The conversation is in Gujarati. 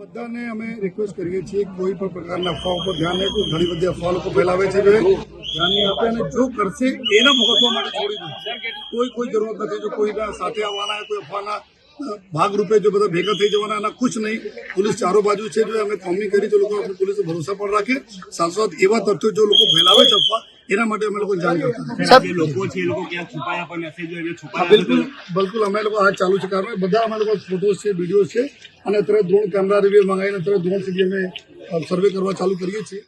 બધાને અમે રિક્વેસ્ટ કરીએ છીએ કોઈ પણ પ્રકારના અફવા ઉપર ધ્યાન નહીં આપવું. ઘણી બધી અફવા લોકો ફેલાવે છે ધ્યાન નહીં આપે અને જો કરશે, એના મહત્વ માટે છોડી દઉં કોઈ કોઈ જરૂરત નથી, જો કોઈના સાથે આવવાના, કોઈ અફવાના ભાગરૂપે જો બધા ભેગા થઈ જવાના, એના કુછ નહીં. પોલીસ ચારો બાજુ છે, જો અમે કોમી કરી, તો લોકો પોલીસ ભરોસા પણ રાખે. સાથ એવા તથ્યો જો લોકો ફેલાવે છે અફવા એના માટે અમે લોકો જાણ કરતા લોકો છે એ લોકો ક્યાં છુપાયા પણ નથી જો એને છુપાયા બિલકુલ બિલકુલ અમે લોકો આ ચાલુ છે કારણ બધા અમે લોકો ફોટોસ છે વીડિયો છે અને અત્યારે ડ્રોન કેમેરા રિવ્યુ મંગાવીને અત્યારે ડ્રોન સુધી અમે સર્વે કરવા ચાલુ કરીએ છીએ.